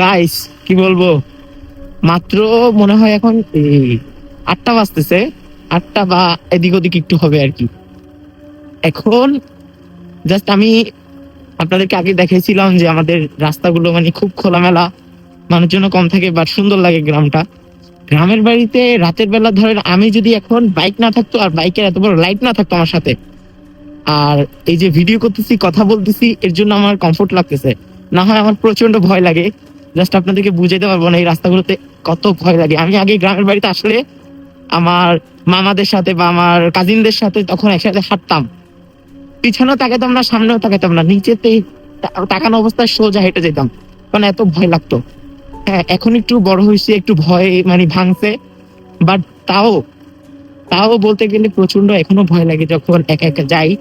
Guys কি বলব? মাত্র মনে হয় এখন আটটা বাজতেছে। আটটা বা এদিক ওদিক একটু হবে আর কি। এখন জাস্ট আমি আপনাদেরকে আগে দেখিয়েছিলাম যে আমাদের রাস্তাগুলো মানে খুব খোলামেলা মানুষজন কম থাকে বাট সুন্দর লাগে গ্রামটা। গ্রামের বাড়িতে রাতের বেলা ধরেন আমি যদি এখন বাইক না থাকতো, আর বাইকের এত বড় লাইট না থাকতো আমার সাথে, আর এই যে ভিডিও করতেছি, কথা বলতেছি, এর জন্য আমার কমফোর্ট লাগতেছে। না হয় আমার প্রচণ্ড ভয় লাগে। জাস্ট আপনাদেরকে বুঝাইতে পারব না এই রাস্তাগুলোতে কত ভয় লাগে। আমি আগে গ্রামের বাড়িতে আসলে আমার মামাদের সাথে বা আমার কাজিনদের সাথে তখন একসাথে হাঁটতাম। পিছনেও তাকাতাম না, সামনেও তাকাতাম না। নিচেতে তা- তাকানো অবস্থায় সোজা হেঁটে যেতাম। কারণ এত ভয় লাগতো। হ্যাঁ এখন একটু বড় হয়েছে, একটু ভয় মানে ভাঙছে। বাট তাও তাও বলতে গেলে প্রচণ্ড এখনও ভয় লাগে যখন একা একা যাই।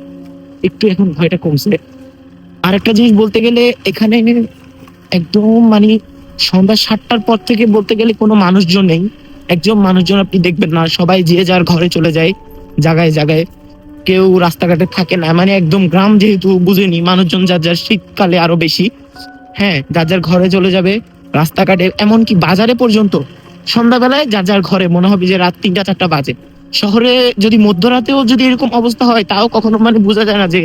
একটু এখন ভয়টা কমছে। আর একটা জিনিস বলতে গেলে এখানে একদম মানে সন্ধ্যা সাতটার পর থেকে বলতে গেলে কোনো মানুষজন নেই। একজন মানুষজন আপনি দেখবেন না, সবাই যে যার ঘরে চলে যায় জায়গায় জায়গায় কেউ রাস্তাঘাটে থাকে না মানে একদম গ্রাম যেহেতু বুঝেনি, মানুষজন যার যার শীতকালে আরও বেশি। হ্যাঁ যার যার ঘরে চলে যাবে, রাস্তাঘাটে, এমনকি বাজারে পর্যন্ত। সন্ধ্যাবেলায় যার যার ঘরে, মনে হবে যে রাত তিনটা চারটা বাজে। শহরে যদি মধ্যরাতেও যদি এরকম অবস্থা হয়, তাও কখনো মানে বোঝা যায় না যে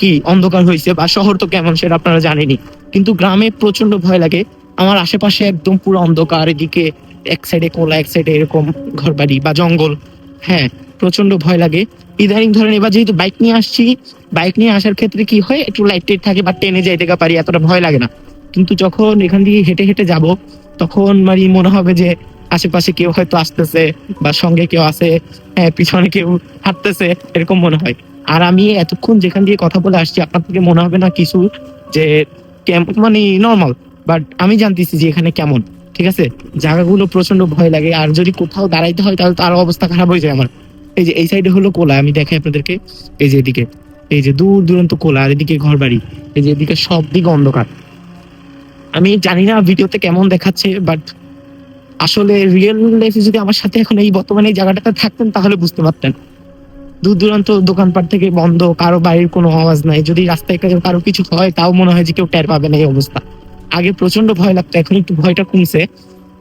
কি অন্ধকার হয়েছে বা শহর তো কেমন সেটা আপনারা জানেনই। কিন্তু গ্রামে প্রচণ্ড ভয় লাগে। আমার আশেপাশে একদম পুরো অন্ধকার, এদিকে এক সাইডে কোলা, এক সাইডে এরকম ঘরবাড়ি বা জঙ্গল। হ্যাঁ প্রচণ্ড ভয় লাগে। ইদানিং ধরেন এবার যেহেতু বাইক নিয়ে আসছি বাইক নিয়ে আসার ক্ষেত্রে কি হয়, একটু লাইট টেট থাকে বা টেনে যাইতে গা পারি, এতটা ভয় লাগে না। কিন্তু যখন এখান দিয়ে হেঁটে হেঁটে যাব, তখন মানে মনে হবে যে আশেপাশে কেউ হয়তো আসতেছে বা সঙ্গে কেউ আছে হ্যাঁ পিছনে কেউ হাঁটতেছে, এরকম মনে হয়। আর আমি এতক্ষণ যেখান দিয়ে কথা বলে আসছি, আপনার থেকে মনে হবে না কিছু যে কেম- মানে নর্মাল বাট আমি জানতেছি যে এখানে কেমন, ঠিক আছে? জায়গাগুলো প্রচণ্ড ভয় লাগে, আর যদি কোথাও দাঁড়াইতে হয় তাহলে তার অবস্থা খারাপ হয়ে যায় আমার। এই যে, এই সাইডে হলো কোলা, আমি দেখাই আপনাদেরকে। এই যে এদিকে, এই যে দূর দূরান্ত কোলা, আর এদিকে ঘর বাড়ি এই যে এদিকে সব দিকে অন্ধকার। আমি জানি না ভিডিওতে কেমন দেখাচ্ছে বাট আসলে রিয়েল লাইফে যদি আমার সাথে এখন এই বর্তমানে এই জায়গাটাতে থাকতেন তাহলে বুঝতে পারতেন। দূর দূরান্ত দোকানপাট থেকে বন্ধ, কারও বাড়ির কোনো আওয়াজ নাই। যদি রাস্তায় কারো- কিছু হয়, তাও মনে হয় যে কেউ টের পাবে না এই অবস্থা। আগে প্রচণ্ড ভয় লাগতো, এখন একটু ভয়টা কমছে।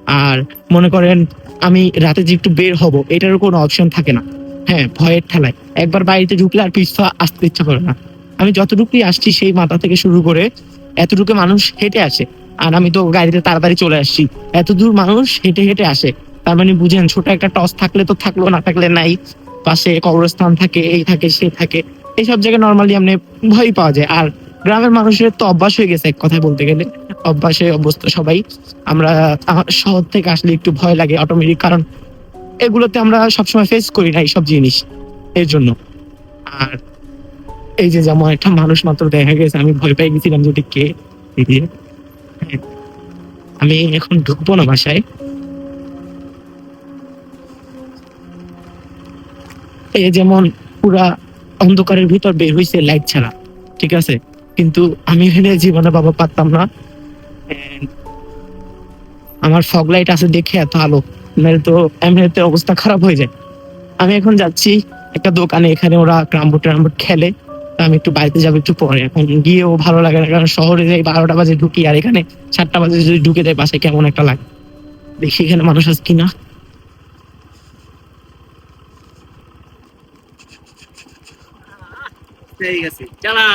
আর মনে করেন, আমি রাতে যে একটু বের হব, এটারও কোনো অপশন থাকে না। হ্যাঁ ভয়ের ঠেলায়। একবার বাড়িতে ঢুকলে আর পিছু আসতে ইচ্ছা করে না। আমি যতটুকুই আসছি, সেই মাথা থেকে শুরু করে এতটুকু মানুষ হেঁটে আসে। আর আমি তো গাড়িতে তাড়াতাড়ি চলে আসছি। এত দূর মানুষ হেঁটে হেঁটে আসে। তার মানে বুঝেন, ছোট একটা টস থাকলে তো থাকল, না থাকলে নাই। পাশে কবরস্থান থাকে, এই থাকে, সে থাকে। এইসব জায়গায় নর্মালি আপনি ভয় পাওয়া যায়। আর গ্রামের মানুষের তো অভ্যাস হয়ে গেছে এক কথায় বলতে গেলে। অভ্যাসে অভ্যস্ত সবাই। আমরা শহর থেকে আসলে একটু ভয় লাগে অটোমেটিক কারণ এগুলোতে আমরা সবসময় ফেস করি না এইসব জিনিস। এর জন্য। আর এই যে যেমন একটা মানুষ মাত্র দেখা গেছে, আমি ভয় পেয়ে গেছিলাম যে কে। হ্যাঁ। আমি এখন ঢুকবো না বাসায়। এই যেমন পুরা অন্ধকারের ভিতর বের হয়েছে লাইট ছাড়া, ঠিক আছে? কিন্তু আমি এখানে জীবনে বাবা পারতাম না। আমার ফগ লাইট আছে দেখে এত আলো, নাহলে তো এমনিতে অবস্থা খারাপ হয়ে যায়। আমি এখন যাচ্ছি একটা দোকানে, এখানে ওরা ক্রামবোর্ড ট্রামবোর্ড খেলে। আমি একটু বাড়িতে যাব একটু পরে। এখন গিয়েও ভালো লাগে না, কারণ শহরে যাই বারোটা বাজে ঢুকি, আর এখানে সাতটা বাজে যদি ঢুকে দেয় বাসায় কেমন একটা লাগে। দেখি এখানে মানুষ আছে কিনা। ঠিক আছে চালা